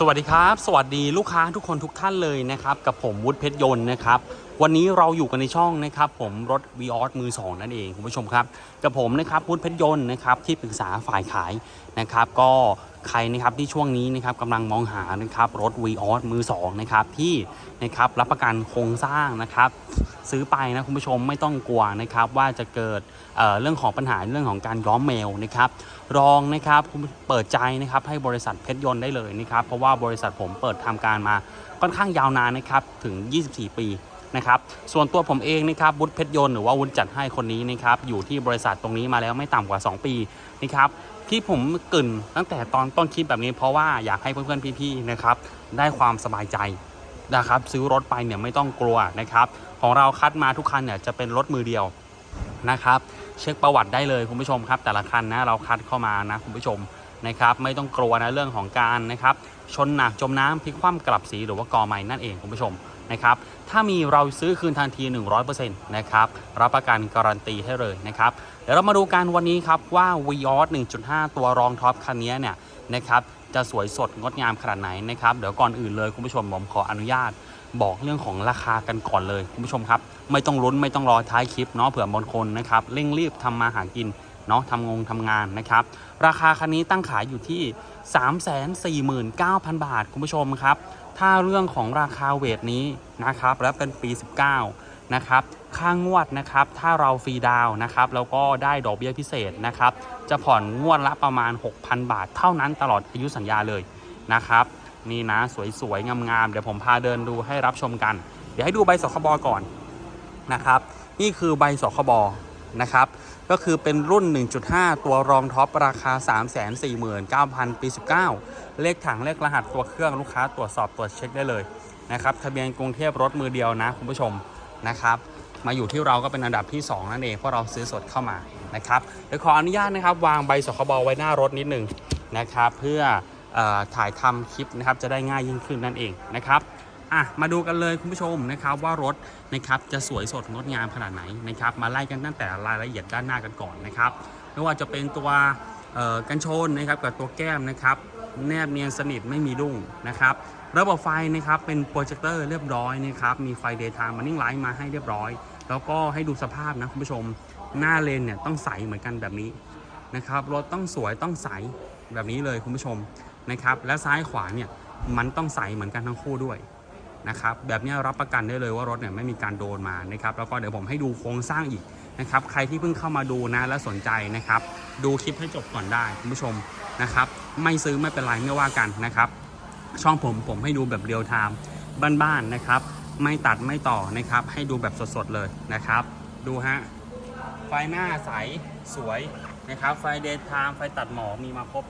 สวัสดีครับ สวัสดีลูกค้าทุกคนทุกท่านเลยนะครับ กับผมวุฒิเพชรยนต์นะครับ วันนี้เราอยู่กันในช่องนะครับผมรถ v ีออสมือสองนั่นเองคุณผู้ชมครับ กับผมนะครับวุฒิเพชรยนต์นะครับที่ปรึกษาฝ่ายขายนะครับ ก็ ใครนะครับที่ช่วงนี้นะครับกำลังมองหานะครับรถ v ีออสมือสองนะครับที่นะครับรับประกันโครงสร้างนะครับซื้อไปนะคุณผู้ชมไม่ต้องกลัวนะครับว่าจะเกิดเเรื่องของปัญหาเรื่องของการย้อมเมลนะครับรองนะครับคุณเปิดใจนะครับให้บริษัทเพชรยนต์ได้เลยนะครับเพราะว่าบริษัทผมเปิดทำการมาค่อนข้างยาวนานนะครับถึง 24 ปีนะครับส่วนตัวผมเองนะครับวุฒิเพชรยนต์หรือว่าวุฒิจัดให้คนนี้นะครับอยู่ที่บริษัทตรงนี้มาแล้วไม่ต่ำกว่า 2 ปีนะครับ ที่ผมกลิ่นตั้งแต่ตอนต้นคลิปแบบนี้เพราะว่าอยากให้เพื่อนๆพี่ๆนะครับได้ความสบายใจนะครับซื้อรถไปเนี่ยไม่ต้องกลัวนะครับ ของเราคัดมาทุกคันเนี่ยจะเป็นรถมือเดียวนะครับเช็คประวัติได้เลยคุณผู้ชมครับ แต่ละคันนะเราคัดเข้ามานะคุณผู้ชมนะครับไม่ต้องกลัวนะเรื่องของการนะครับชนหนักจมน้ำพลิกคว่ำกลับสีหรือว่ากอไม้นั่นเองคุณผู้ชม นะครับ ถ้ามีเราซื้อคืนทันที 100%นะครับ รับประกันการันตีให้เลยนะครับ เดี๋ยวเรามาดูกันวันนี้ครับว่า v ีออส1.5 ตัวรองท็อปคันนี้เนี่ยนะครับ จะสวยสดงดงามขนาดไหนนะครับ เดี๋ยวก่อนอื่นเลยคุณผู้ชมผมขออนุญาตบอกเรื่องของราคากันก่อนเลยคุณผู้ชมครับ ไม่ต้องลุ้นไม่ต้องรอท้ายคลิปเนาะเผื่อบางคนนะครับเร่งรีบทำมาหากินเนาะทำงงทำงานนะครับ ราคาคันนี้ตั้งขายอยู่ที่ 349,000 บาทคุณผู้ชมครับ ถ้าเรื่องของราคาเวทนี้นะครับและเป็นปี 19 นะครับ ค่างวดนะครับ ถ้าเราฟรีดาวนะครับ แล้วก็ได้ดอกเบี้ยพิเศษนะครับ จะผ่อนงวดละประมาณ 6,000 บาท เท่านั้นตลอดอายุสัญญาเลยนะครับ นี่นะสวยๆ งามๆ เดี๋ยวผมพาเดินดูให้รับชมกัน เดี๋ยวให้ดูใบสคบก่อนนะครับ นี่คือใบสคบ นะครับ ก็คือเป็นรุ่น 1.5 ตัวรองท็อปราคา 349,000 ปี 19 เลขถังเลขรหัสตัวเครื่องลูกค้าตรวจสอบตรวจเช็คได้เลยนะครับ ทะเบียนกรุงเทพรถมือเดียวนะคุณผู้ชมนะครับมาอยู่ที่เราก็เป็นอันดับที่ 2 นั่นเองเพราะเราซื้อสดเข้ามานะครับเดี๋ยวขออนุญาตนะครับ วางใบสคบไว้หน้ารถนิดหนึงนะครับ เพื่อออถ่ายทำคลิปนะครับจะได้ง่ายยิ่งขึ้นนั่นเองนะครับ อะมาดูกันเลยคุณผู้ชมนะครับว่ารถนะครับจะสวยสดงดงามขนาดไหนนะครับมาไล่กันตั้งแต่รายละเอียดด้านหน้ากันก่อนนะครับไม่ว่าจะเป็นตัวกันชนนะครับกับตัวแก้มนะครับแนบเนียนสนิทไม่มีดุ้งนะครับระบบไฟนะครับเป็นโปรเจคเตอร์เรียบร้อยนะครับมีไฟเดย์ไทม์มานิ่งไลท์มาให้เรียบร้อย แล้วก็ให้ดูสภาพนะคุณผู้ชมหน้าเลนเนี่ยต้องใสเหมือนกันแบบนี้นะครับรถต้องสวยต้องใสแบบนี้เลยคุณผู้ชมนะครับและซ้ายขวาเนี่ยมันต้องใสเหมือนกันทั้งคู่ด้วย นะครับแบบนี้รับประกันได้เลยว่ารถเนี่ยไม่มีการโดนมานะครับแล้วก็เดี๋ยวผมให้ดูโครงสร้างอีกนะครับใครที่เพิ่งเข้ามาดูนะและสนใจนะครับดูคลิปให้จบก่อนได้คุณผู้ชมนะครับไม่ซื้อไม่เป็นไรไม่ว่ากันนะครับช่องผมผมให้ดูแบบเรียลไทม์บ้านๆนะครับไม่ตัดไม่ต่อนะครับให้ดูแบบสดๆเลยนะครับ ดูฮะไฟหน้าใสสวยนะครับไฟเดย์ไทม์ไฟตัดหมอกมีมาครบ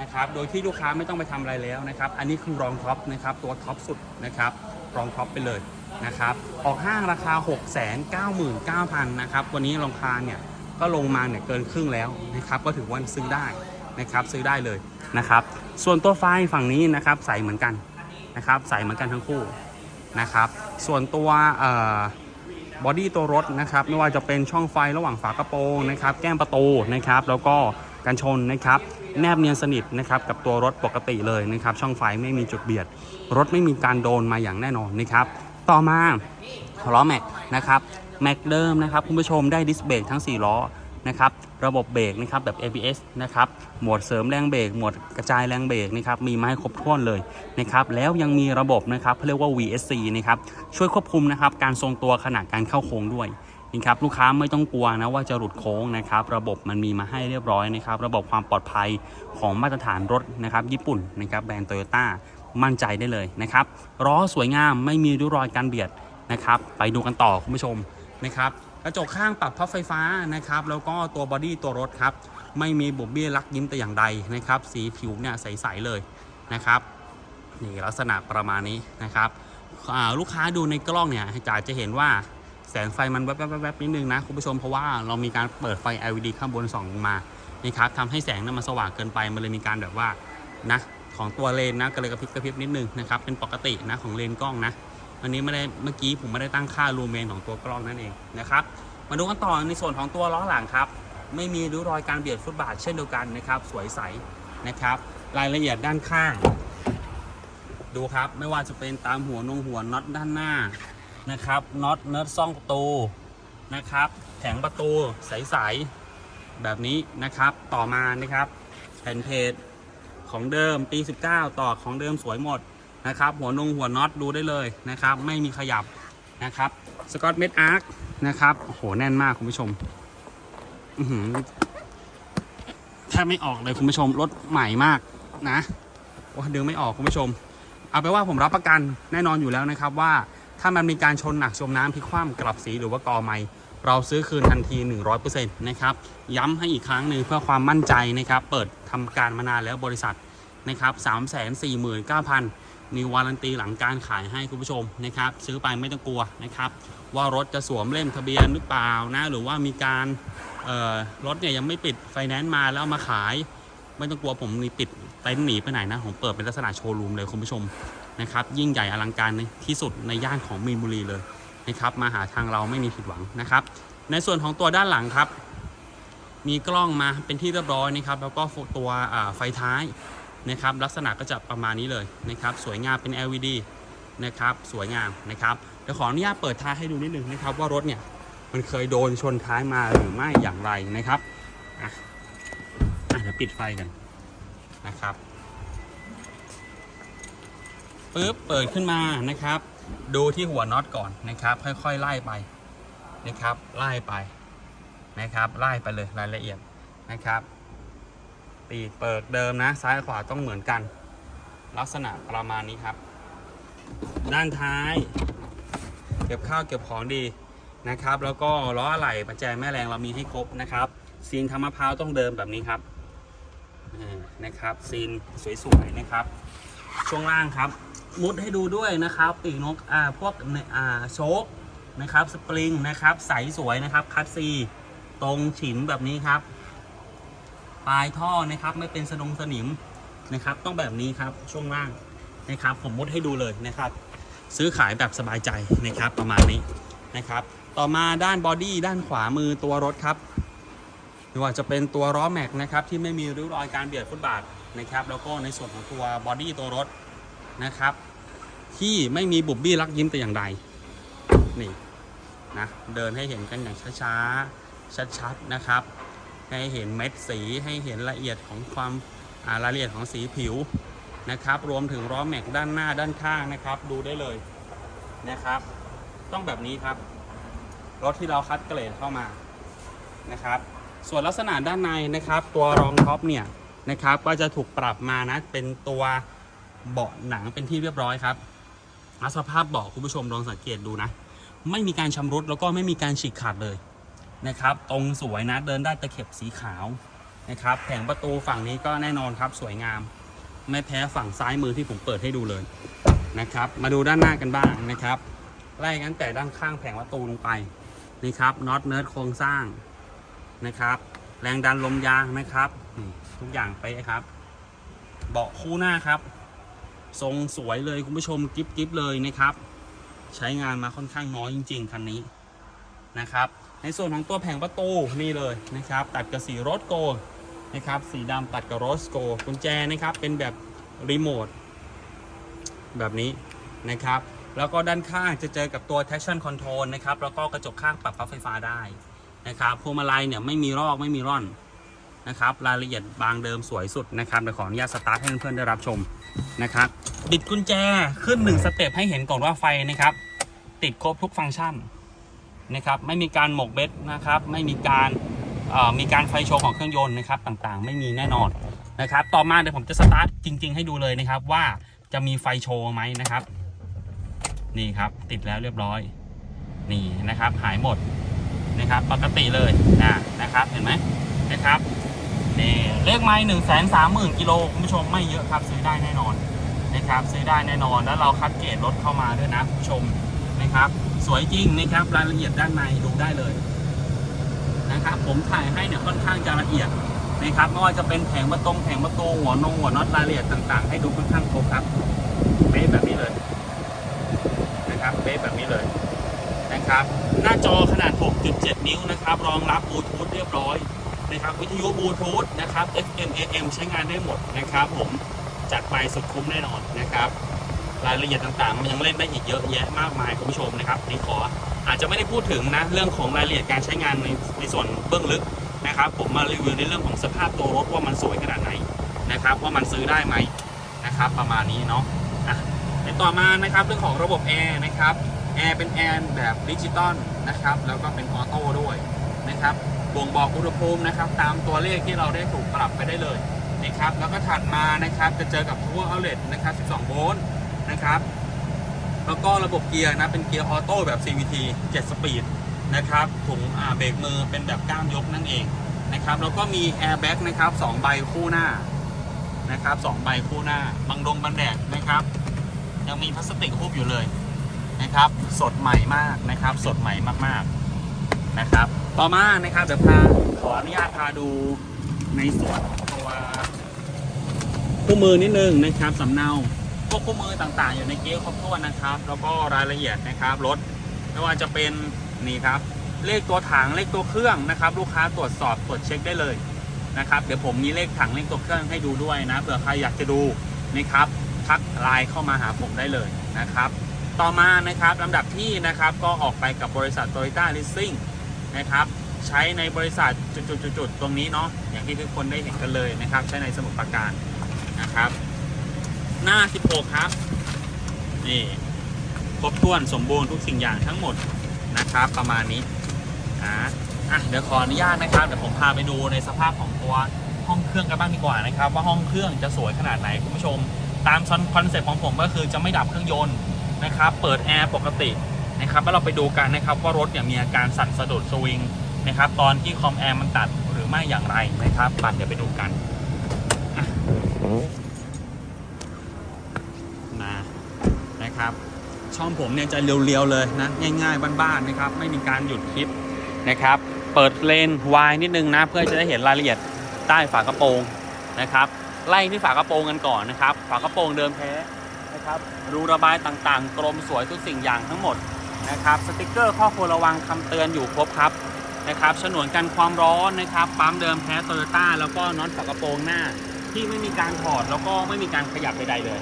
นะครับ โดยที่ลูกค้าไม่ต้องไปทำอะไรแล้วนะครับ อันนี้คือรองท็อปนะครับ ตัวท็อปสุดนะครับ รองท็อปไปเลยนะครับ ออกห้างราคา 6 9 9 0 0 0นะครับ วันนี้ราคาเนี่ยก็ลงมาเนี่ยเกินครึ่งแล้วนะครับ ก็ถือว่าซื้อได้นะครับ ซื้อได้เลยนะครับ ส่วนตัวไฟฝั่งนี้นะครับใสเหมือนกันนะครับ ใสเหมือนกันทั้งคู่นะครับ ส่วนตัวบอดี้ตัวรถนะครับ ไม่ว่าจะเป็นช่องไฟระหว่างฝากระโปรงนะครับ แก้มประตูนะครับ แล้วก็กันชนนะครับ แนบเนียนสนิทนะครับกับตัวรถปกติเลยนะครับช่องไฟไม่มีจุดเบียด รถไม่มีการโดนมาอย่างแน่นอนนะครับต่อมาล้อแม็กนะครับแม็กเดิมนะครับคุณผู้ชมได้ดิสเบรกทั้ง 4 ล้อนะครับระบบเบรกนะครับแบบ ABS นะครับหมวดเสริมแรงเบรกหมวดกระจายแรงเบรกนะครับมีมาให้ครบถ้วนเลยนะครับแล้วยังมีระบบนะครับเขาเรียกว่า VSC นะครับช่วยควบคุมนะครับการทรงตัวขณะการเข้าโค้งด้วย นะครับลูกค้าไม่ต้องกลัวนะว่าจะหลุดโค้งนะครับ ระบบมันมีมาให้เรียบร้อยนะครับ ระบบความปลอดภัยของมาตรฐานรถนะครับ ญี่ปุ่นนะครับแบรนด์โตโยต้ามั่นใจได้เลยนะครับล้อสวยงามไม่มีริ้วรอยการเบียดนะครับ ไปดูกันต่อคุณผู้ชมนะครับกระจกข้างปรับพับไฟฟ้านะครับ แล้วก็ตัวบอดี้ตัวรถครับ ไม่มีบุบเบี้ยลักยิ้มแต่อย่างใดนะครับ สีผิวเนี่ยใสๆเลยนะครับนี่ลักษณะประมาณนี้นะครับลูกค้าดูในกล้องเนี่ยจะจะเห็นว่า แสงไฟมันแวบๆๆนิดนึงนะคุณผู้ชมเพราะว่าเรามีการเปิดไฟ LED ข้างบนส่องลงมานะครับทำให้แสงนั้นมันสว่างเกินไปมันเลยมีการแบบว่านะของตัวเลนนะก็เลยกระพริบกระพริบนิดนึงนะครับเป็นปกตินะของเลนกล้องนะอันนี้ไม่ได้เมื่อกี้ผมไม่ได้ตั้งค่าลูเมนของตัวกล้องนั่นเองนะครับมาดูกันต่อในส่วนของตัวล้อหลังครับ ไม่มีริ้วรอยการเบียดฟุตบาทเช่นเดียวกันนะครับ สวยใสนะครับ รายละเอียดด้านข้าง ดูครับไม่ว่าจะเป็นตามหัวนงหัวน็อตด้านหน้า นะครับน็อตเนิร์ดซ่องประตูนะครับแผงประตูใสๆแบบนี้นะครับต่อมานะครับแผ่นเพจของเดิมปี 19 ต่อของเดิมสวยหมดนะครับหัวนงหัวน็อตดูได้เลยนะครับ ไม่มีขยับนะครับสกอตเมดอาร์คนะครับโอ้โหแน่นมากคุณผู้ชมแทบไม่ออกเลยคุณผู้ชมรถใหม่มากนะโอ้ดึงไม่ออกคุณผู้ชม เอาไปว่าผมรับประกันแน่นอนอยู่แล้วนะครับว่า ถ้ามันมีการชนหนักจมน้ำพลิกคว่ำกลับสีหรือว่ากอไม่เราซื้อคืนทันที 100%นะครับ ย้ำให้อีกครั้งหนึ่งเพื่อความมั่นใจนะครับ เปิดทำการมานานแล้วบริษัทนะครับ349,000มีวารันตีหลังการขายให้คุณผู้ชมนะครับ ซื้อไปไม่ต้องกลัวนะครับ ว่ารถจะสวมเล่มทะเบียนหรือเปล่านะ หรือว่ามีการเอ่อรถเนี่ยยังไม่ปิดไฟแนนซ์มาแล้วมาขาย ไม่ต้องกลัวผมมีปิดเต็นท์หนีไปไหนนะ ผมเปิดเป็นลักษณะโชว์รูมเลยคุณผู้ชม นะครับยิ่งใหญ่อลังการที่สุดในย่านของมีนบุรีเลยนะครับมาหาทางเราไม่มีผิดหวังนะครับ ในส่วนของตัวด้านหลังครับ มีกล้องมาเป็นที่เรียบร้อยนะครับ แล้วก็ตัวไฟท้ายนะครับ ลักษณะก็จะประมาณนี้เลยนะครับ สวยงามเป็น LED นะครับ สวยงามนะครับเดี๋ยวขออนุญาตเปิดท้ายให้ดูนิดนึงนะครับ ว่ารถเนี่ยมันเคยโดนชนท้ายมาหรือไม่อย่างไรนะครับอะเดี๋ยวปิดไฟกันนะครับ ปึ๊บเปิดขึ้นมานะครับ ดูที่หัวน็อตก่อนนะครับ ค่อยๆไล่ไปนะครับ ไล่ไปนะครับ ไล่ไปเลยรายละเอียดนะครับปีกเปิดเดิมนะซ้ายขวาต้องเหมือนกัน ลักษณะประมาณนี้ครับ ด้านท้าย เก็บข้าวเก็บของดีนะครับ แล้วก็ล้ออะไหล่ประแจแม่แรงเรามีให้ครบนะครับซีนทำมะพร้าวต้องเดิมแบบนี้ครับอ่านะครับซีนสวยๆนะครับ ช่วงล่างครับ มุดให้ดูด้วยนะครับปีกนกอ่าพวกอ่าโชคนะครับสปริงนะครับใสสวยนะครับคัตซีตรงฉิมแบบนี้ครับ ปลายท่อนะครับไม่เป็นสนงสนิมนะครับ ต้องแบบนี้ครับช่วงล่างนะครับ ผมมุดให้ดูเลยนะครับ ซื้อขายแบบสบายใจนะครับประมาณนี้นะครับ ต่อมาด้านบอดี้ด้านขวามือตัวรถครับไม่ว่าจะเป็นตัวล้อแม็กนะครับที่ไม่มีริ้วรอยการเบียดฟุตบาท นะครับ แล้วก็ในส่วนของตัวบอดี้ตัวรถนะครับ ที่ไม่มีบุบบี้ลักยิ้มแต่อย่างใด นี่นะ เดินให้เห็นกันอย่างช้าๆ ชัดๆ นะครับ ให้เห็นเม็ดสี ให้เห็นละเอียดของความรายละเอียดของสีผิวนะครับ รวมถึงล้อแม็กด้านหน้าด้านข้างนะครับ ดูได้เลยนะครับ ต้องแบบนี้ครับ รถที่เราคัดเกรดเข้ามานะครับ ส่วนลักษณะด้านในนะครับ ตัวรองท็อปเนี่ย นะครับ ก็จะถูกปรับมานะ เป็นตัวเบาะหนังเป็นที่เรียบร้อยครับสภาพเบาะคุณผู้ชมลองสังเกตดูนะ ไม่มีการชำรุดแล้วก็ไม่มีการฉีกขาดเลยนะครับ ตรงสวยนะ เดินได้ตะเข็บสีขาวนะครับ แผงประตูฝั่งนี้ก็แน่นอนครับสวยงาม ไม่แพ้ฝั่งซ้ายมือที่ผมเปิดให้ดูเลยนะครับ มาดูด้านหน้ากันบ้างนะครับ ไล่กันแต่ด้านข้างแผงประตูลงไปนะครับน็อตเนิร์ดโครงสร้างนะครับ แรงดันลมยางนะครับ ทุกอย่างไปครับ เบาะคู่หน้าครับ ทรงสวยเลยคุณผู้ชมกิฟกิฟเลยนะครับ ใช้งานมาค่อนข้างน้อยจริง ๆคันนี้นะครับ ในส่วนของตัวแผงประตูนี่เลยนะครับ ตัดกับสีโรสโกนะครับ สีดำตัดกับโรสโกกุญแจนะครับ เป็นแบบรีโมทแบบนี้นะครับ แล้วก็ด้านข้างจะเจอกับตัว traction control นะครับ แล้วก็กระจกข้างปรับพับไฟฟ้าได้นะครับพวงมาลัยเนี่ยไม่มีรอกไม่มีร่อน นะครับรายละเอียดบางเดิมสวยสุดนะครับเดี๋ยวขออนุญาตสตาร์ทให้เพื่อนๆได้รับชมนะครับบิดกุญแจขึ้นหนึ่งสเต็ปให้เห็นก่อนว่าไฟนะครับ ติดครบทุกฟังก์ชันนะครับไม่มีการหมกเบ็ดนะครับไม่มีการเอ่อมีการไฟโชว์ของเครื่องยนต์นะครับต่างๆ ไม่มีแน่นอนนะครับต่อมาเดี๋ยวผมจะสตาร์ทจริง ๆ ให้ดูเลยนะครับว่าจะมีไฟโชว์ไหมนะครับนี่ครับติดแล้วเรียบร้อยนี่นะครับหายหมดนะครับปกติเลยนะนะครับเห็นไหมนะครับ นี่เลขไม้หนึ่งแสนสามหมื่นกิโลคุณผู้ชมไม่เยอะครับซื้อได้แน่นอนนะครับซื้อได้แน่นอนแล้วเราคัดเกรดรถเข้ามาด้วยนะคุณผู้ชมนะครับ สวยจริงนะครับรายละเอียดด้านในดูได้เลยนะครับผมถ่ายให้เนี่ยค่อนข้างจะละเอียดนะครับไม่ว่าจะเป็นแผงประตงแผงประตูหัวนงหัวน็อตรายละเอียดต่างๆ ให้ดูค่อนข้างครบครับเป๊ะแบบนี้เลยนะครับเป๊ะแบบนี้เลยนะครับ หน้าจอขนาด 6.7 นิ้วนะครับ รองรับบลูทูธเรียบร้อย นะครับวิทยุบลูทูธนะครับ FM AM ใช้งานได้หมดนะครับ ผมจัดไปสุดคุ้มแน่นอนนะครับ รายละเอียดต่างๆ มันยังเล่นได้อีกเยอะแยะมากมายคุณผู้ชมนะครับนี่ขออาจจะไม่ได้พูดถึงนะเรื่องของรายละเอียดการใช้งานในในส่วนเบื้องลึกนะครับ ผมมารีวิวในเรื่องของสภาพตัวรถว่ามันสวยขนาดไหนนะครับ ว่ามันซื้อได้ไหมนะครับ ประมาณนี้เนาะอะเดี๋ยวต่อมานะครับเรื่องของระบบแอร์นะครับแอร์เป็นแอร์แบบดิจิตอลนะครับ แล้วก็เป็นออโต้ด้วยนะครับ บ่งบอกอุณหภูมินะครับ ตามตัวเลขที่เราได้ถูกปรับไปได้เลยนะครับแล้วก็ถัดมานะครับจะเจอกับ power outlet นะครับ 12 โวลต์นะครับแล้วก็ระบบเกียร์นะเป็นเกียร์ออโต้แบบ CVT 7 สปีดนะครับถุงเบรกมือเป็นแบบก้ามยกนั่นเองนะครับแล้วก็มีแอร์แบ็กนะครับ2ใบคู่หน้านะครับ2ใบคู่หน้าบังดงบันแดดนะครับยังมีพลาสติกคูบอยู่เลยนะครับ สดใหม่มากนะครับ สดใหม่มากๆนะครับ ต่อมานะครับเดี๋ยวพาขออนุญาตพาดูในส่วนตัวคู่มือนิดนึงนะครับสำเนาพวกคู่มือต่างๆ อยู่ในเกียร์ครบถ้วนนะครับ แล้วก็รายละเอียดนะครับรถไม่ว่าจะเป็นนี่ครับเลขตัวถังเลขตัวเครื่องนะครับ ลูกค้าตรวจสอบตรวจเช็คได้เลยนะครับเดี๋ยวผมมีเลขถังเลขตัวเครื่องให้ดูด้วยนะเผื่อใครอยากจะดูนะครับทักไลน์เข้ามาหาผมได้เลยนะครับ ต่อมานะครับลำดับที่นะครับก็ออกไปกับบริษัท Toyota Leasing นะครับ ใช้ในบริษัทจุดๆๆตรงนี้เนาะอย่างที่ทุกคนได้เห็นกันเลยนะครับ ใช้ในสมุทรปราการนะครับ หน้า 16 ครับนี่ครบถ้วนสมบูรณ์ทุกสิ่งอย่างทั้งหมดนะครับ ประมาณนี้อ่าอะเดี๋ยวขออนุญาตนะครับเดี๋ยวผมพาไปดูในสภาพของตัวห้องเครื่องกันบ้างดีกว่านะครับ ว่าห้องเครื่องจะสวยขนาดไหนคุณผู้ชม ตามคอนเซ็ปต์ของผมก็คือจะไม่ดับเครื่องยนต์นะครับ เปิดแอร์ปกติ นะครับแล้วเราไปดูกันนะครับว่ารถเนี่ยมีอาการสั่นสะดุดสวิงนะครับตอนที่คอมแอร์มันตัดหรือไม่อย่างไรนะครับปัดเดี๋ยวไปดูกันนะนะครับช่องผมเนี่ยจะเรียวๆเลยนะง่ายๆบ้านๆนะครับไม่มีการหยุดคลิปนะครับ เปิดเลนวายนิดนึงนะเพื่อจะได้เห็นรายละเอียดใต้ฝากระโปรงนะครับไล่ที่ฝากระโปรงกันก่อนนะครับ ฝากระโปรงเดิมแท้นะครับรูระบายต่างๆ กลมสวยทุกสิ่งอย่างทั้งหมด นะครับสติกเกอร์ข้อควรระวังคำเตือนอยู่ครบครับนะครับฉนวนกันความร้อนนะครับปั๊มเดิมแท้โตโยต้าแล้วก็น็อตฝากระโปรงหน้า ที่ไม่มีการถอดแล้วก็ไม่มีการขยับใดๆเลย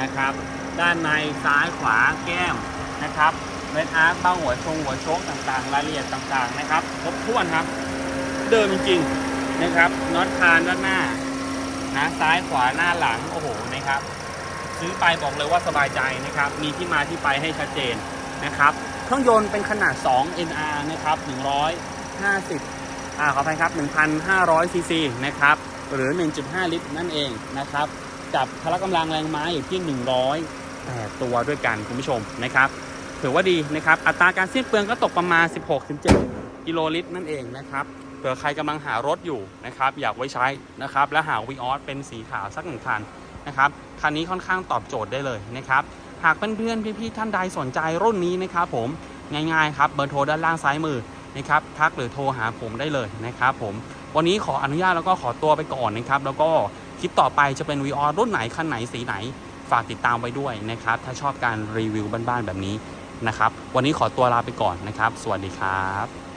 นะครับด้านในซ้ายขวาแก้มนะครับเวนอาร์คเบ้าหัวชงหัวโชกต่างๆ รายละเอียดต่างๆนะครับครบถ้วนครับ เดิมจริงๆนะครับน็อตคานด้านหน้านะซ้ายขวาหน้าหลังโอ้โหนะครับ ซื้อไปบอกเลยว่าสบายใจนะครับ มีที่มาที่ไปให้ชัดเจน นะครับเครื่องยนต์เป็นขนาด 2 NR นะครับ150อ่าขออภัยครับ 1,500 ซีซีนะครับหรือ 1.5 ลิตรนั่นเองนะครับกับพละกำลังแรงม้าอยู่ที่ 108 ตัวด้วยกันคุณผู้ชมนะครับถือว่าดีนะครับอัตราการสิ้นเปลืองก็ตกประมาณ 16-7 กิโลลิตรนั่นเองนะครับเผื่อใครกำลังหารถอยู่นะครับอยากไว้ใช้นะครับและหาวีออสเป็นสีขาวสักหนึ่งคันนะครับคันนี้ค่อนข้างตอบโจทย์ได้เลยนะครับ หากเพื่อนๆพี่ๆท่านใดสนใจรุ่นนี้นะครับผมง่ายๆครับเบอร์โทรด้านล่างซ้ายมือนะครับทักหรือโทรหาผมได้เลยนะครับผมวันนี้ขออนุญาตแล้วก็ขอตัวไปก่อนนะครับ แล้วก็คลิปต่อไปจะเป็น VR รุ่นไหนคันไหนสีไหน ฝากติดตามไว้ด้วยนะครับ ถ้าชอบการรีวิวบ้านๆแบบนี้นะครับ วันนี้ขอตัวลาไปก่อนนะครับ สวัสดีครับ